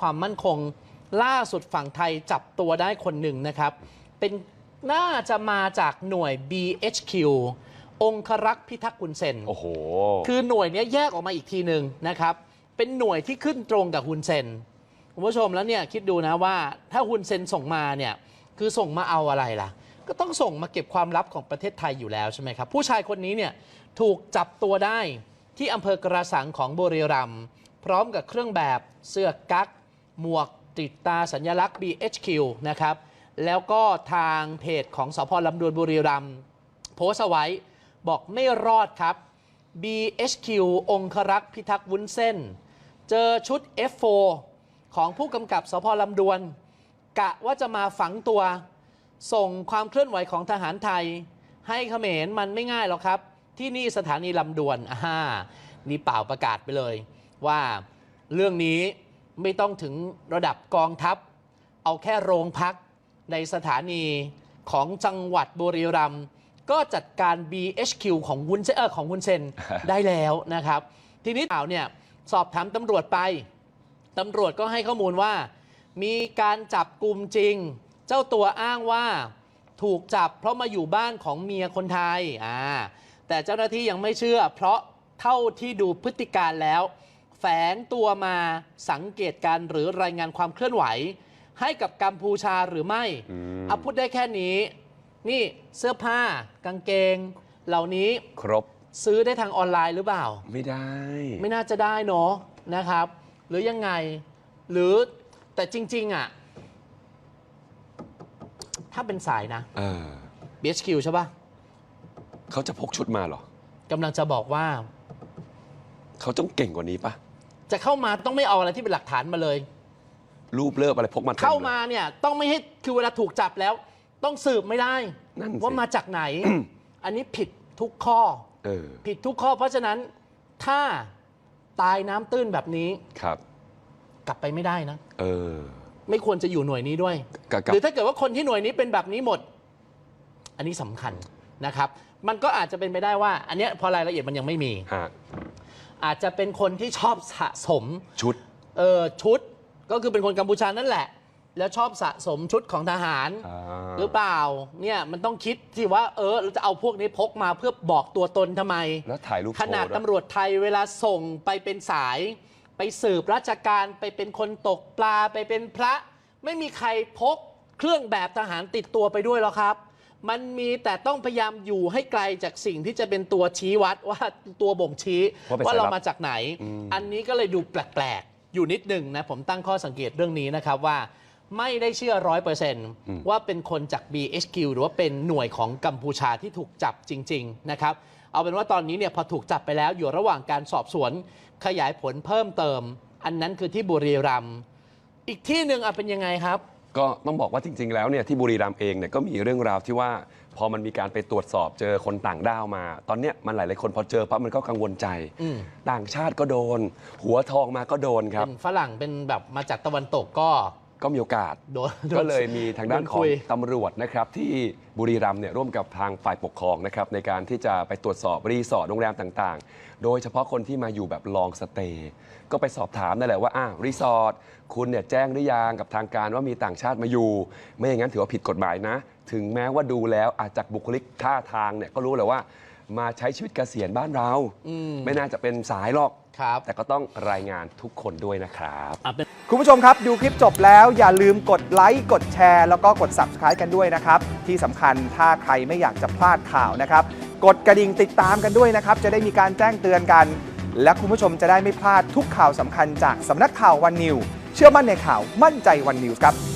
ความมั่นคง ล่าสุดฝั่งไทยจับตัวได้คนหนึ่งนะครับ เป็นน่าจะมาจากหน่วย BHQ องครักษ์พิทักษ์กุนเซนโอ้โห คือหน่วยเนี้ยแยกออกมาอีกทีหนึ่งนะครับ เป็นหน่วยที่ขึ้นตรงกับฮุนเซนคุณผู้ชมแล้วเนี่ยคิดดูนะว่าถ้าฮุนเซนส่งมาเนี่ยคือส่งมาเอาอะไรล่ะ ก็ต้องส่งมาเก็บความลับของประเทศไทยอยู่แล้วใช่ไหมครับ ผู้ชายคนนี้เนี่ยถูกจับตัวได้ที่อำเภอกระสังของบุรีรัมย์พร้อมกับเครื่องแบบเสื้อกั๊ก หมวกติดตาสัญลักษณ์ BHQ นะครับ แล้วก็ทางเพจของสพลำดวนบุรีรัมย์โพสต์เอาไว้บอกไม่รอดครับ BHQ องครักษ์พิทักษ์วุ้นเส้น เจอชุด F4 ของผู้กำกับสพลำดวน กะว่าจะมาฝังตัว ส่งความเคลื่อนไหวของทหารไทย ให้เขมรมันไม่ง่ายหรอกครับ ที่นี่สถานีลำดวนอ่านี่เปล่าประกาศไปเลย ว่าเรื่องนี้ ไม่ต้องถึงระดับกองทัพ เอาแค่โรงพักในสถานีของจังหวัดบุรีรัมย์ก็จัดการ BHQ ของวุ้นเซนเออของวุ้นเซนได้แล้วนะครับ ทีนี้ข่าวเนี่ยสอบถามตำรวจไปตำรวจก็ให้ข้อมูลว่า มีการจับกลุ่มจริง เจ้าตัวอ้างว่าถูกจับเพราะมาอยู่บ้านของเมียคนไทยอ่าแต่เจ้าหน้าที่ยังไม่เชื่อ เพราะเท่าที่ดูพฤติการแล้ว แฝงตัวมาสังเกตการณ์หรือรายงานความเคลื่อนไหว ให้กับกัมพูชาหรือไม่อืม เอาพูดได้แค่นี้ นี่เสื้อผ้ากางเกง เหล่านี้ครบซื้อได้ทางออนไลน์หรือเปล่า ไม่ได้ ไม่น่าจะได้เนาะนะครับ หรือยังไง หรือแต่จริง ๆอะถ้าเป็นสายนะ เออ BHQ ใช่ปะเขาจะพกชุดมาเหรอกำลังจะบอกว่า เขาต้องเก่งกว่านี้ปะ จะเข้ามาต้องไม่เอาอะไรที่เป็นหลักฐานมาเลย รูปเลิฟอะไรพกมาต็ลย เข้ามาเนี่ยต้องไม่ให้คือเวลาถูกจับแล้ว ต้องสืบไม่ได้ นั่นสิ ว่ามาจากไหน อันนี้ผิดทุกข้อ เออผิดทุกข้อ เพราะฉะนั้นถ้าตายน้ำตื้นแบบนี้ครับ กลับไปไม่ได้นะ เออ ไม่ควรจะอยู่หน่วยนี้ด้วยกับหรือถ้าเกิดว่าคนที่หน่วยนี้เป็นแบบนี้หมด อันนี้สำคัญนะครับ มันก็อาจจะเป็นไปได้ว่า อันเนี้ยพอรายละเอียดมันยังไม่มี ฮะ อาจจะเป็นคนที่ชอบสะสมชุด เออชุดก็คือเป็นคนกัมพูชานั่นแหละ แล้วชอบสะสมชุดของทหาร อ่า หรือเปล่าเนี่ยมันต้องคิดที่ว่าเออเราจะเอาพวกนี้พกมาเพื่อบอกตัวตนทำไม แล้วถ่ายรูปขนาดโชว์วย ตำรวจไทยเวลาส่งไปเป็นสาย ไปสืบราชการไปเป็นคนตกปลาไปเป็นพระ ไม่มีใครพกเครื่องแบบทหารติดตัวไปด้วยหรอกครับ มันมีแต่ต้องพยายามอยู่ให้ไกลจากสิ่งที่จะเป็นตัวชี้วัดว่าตัวบ่งชี้ว่าเป็นว่าเราสายลับมาจากไหน อืม อันนี้ก็เลยดูแปลกๆ อยู่นิดหนึ่งนะผมตั้งข้อสังเกตเรื่องนี้นะครับว่า ไม่ได้เชื่อร้อยเปอร์เซนต์ว่าเป็นคนจาก BHQ หรือว่าเป็นหน่วยของกัมพูชาที่ถูกจับจริง ๆ นะครับ เอาเป็นว่าตอนนี้เนี่ยพอถูกจับไปแล้วอยู่ระหว่างการสอบสวน ขยายผลเพิ่มเติม อันนั้นคือที่บุรีรัมย์อีกที่หนึ่งอะเป็นยังไงครับ ก็ต้องบอกว่าจริง ๆ แล้วเนี่ยที่บุรีรัมย์เองเนี่ยก็มีเรื่องราวที่ว่า พอมันมีการไปตรวจสอบเจอคนต่างด้าวมา ตอนเนี้ยมันหลายๆคนพอเจอปั๊บมันก็กังวลใจ อืม ต่างชาติก็โดน หัวทองมาก็โดนครับ เป็นฝรั่งเป็นแบบมาจากตะวันตกก็ ก็มีโอกาสโดนโดนก็เลยมีทางด้านโของคุยตำรวจนะครับที่บุรีรัมย์เนี่ยร่วมกับทางฝ่ายปกครองนะครับในการที่จะไปตรวจสอบรีสอร์ทโรงแรมต่างๆ โดยเฉพาะคนที่มาอยู่แบบลองสเตย์ก็ไปสอบถามนั่นแหละว่าอ้าวรีสอร์ทคุณเนี่ยแจ้งหรือยังกับทางการว่ามีต่างชาติมาอยู่ ไม่อย่างนั้นถือว่าผิดกฎหมายนะ ถึงแม้ว่าดูแล้วอาจจากบุคลิกท่าทางเนี่ยก็รู้แหละว่า มาใช้ชีวิตเกษียณบ้านเราอืมไม่น่าจะเป็นสายหรอก ครับ แต่ก็ต้องรายงานทุกคนด้วยนะครับ อะเป็น คุณผู้ชมครับ ดูคลิปจบแล้วอย่าลืมกดไลค์กดแชร์ แล้วก็กด Subscribe กันด้วยนะครับ ที่สำคัญถ้าใครไม่อยากจะพลาดข่าวนะครับ กดกระดิ่งติดตามกันด้วยนะครับ จะได้มีการแจ้งเตือนกัน และคุณผู้ชมจะได้ไม่พลาดทุกข่าวสำคัญจากสำนักข่าววันนิว เชื่อมั่นในข่าวมั่นใจวันนิวครับ